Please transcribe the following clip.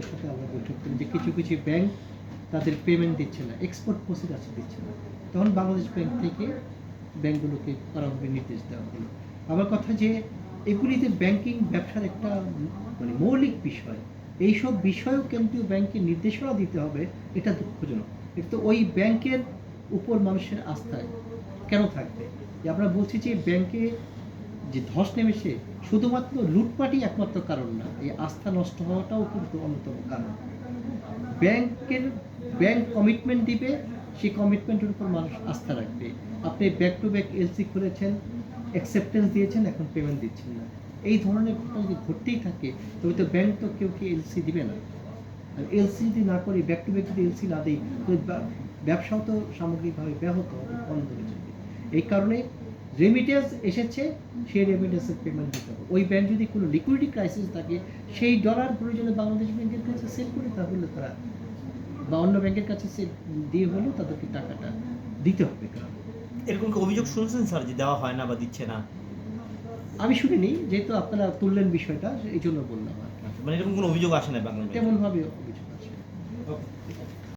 ব্যাংকের সাথে আমরা বৈঠক করি যে কিছু কিছু ব্যাংক তাদের পেমেন্ট দিচ্ছে না এক্সপোর্ট প্রসিড আছে দিচ্ছে না। তখন বাংলাদেশ ব্যাংক থেকে ব্যাংকগুলোকে করাভাবে নির্দেশ দেওয়া হলো। আমার কথা যে এগুলিতে ব্যাংকিং ব্যবসার একটা মানে মৌলিক বিষয়, এইসব বিষয়েও কেন্দ্রীয় ব্যাংকে নির্দেশনা দিতে হবে, এটা দুঃখজনক। কিন্তু ওই ব্যাংকের উপর মানুষের আস্থায় কেন থাকবে? যে আমরা বলছি যে ব্যাংকে যে ধস নেমেছে, শুধুমাত্র লুটপাটই একমাত্র কারণ না, এই আস্থা নষ্ট হওয়াটাও কিন্তু অন্যতম কারণ। ব্যাংকের, ব্যাংক কমিটমেন্ট দিবে, সেই কমিটমেন্টের উপর মানুষ আস্থা রাখবে। আপনি ব্যাক টু ব্যাক এলসি খুলেছেন অ্যাকসেপ্টেন্স দিয়েছেন, এখন পেমেন্ট দিচ্ছেন না। এই ধরনের ঘটনা যদি ঘটতেই থাকে, তবে তো ব্যাংক তো কেউ কি এলসি দিবে না? আর এলসি যদি না করি ব্যাক টু ব্যাক যদি এলসি না দিই তো ব্যবসাও তো সামগ্রিকভাবে ব্যাহত হবে, বন্ধ হয়ে যাবে। এই কারণে রেমিটেন্স এসেছে সেই রেমিটেন্সের পেমেন্ট দিতে হবে ওই ব্যাংক যদি কোনো লিকুইডিটি ক্রাইসিস থাকে সেই ডলার প্রয়োজনে বাংলাদেশ ব্যাংকের কাছে সেল করে তাহলে তারা বা অন্য ব্যাংকের কাছে সেল দিয়ে হলেও তাদেরকে টাকাটা দিতে হবে কারণ এরকম কি অভিযোগ শুনছেন স্যার যে দেওয়া হয় না বা দিচ্ছে না আমি শুনিনি যেহেতু আপনারা তুললেন বিষয়টা এই জন্য বললাম আর কি। মানে এরকম কোনো অভিযোগ আসে না বাংলা ব্যাংকে? তেমনভাবে অভিযোগ আছে।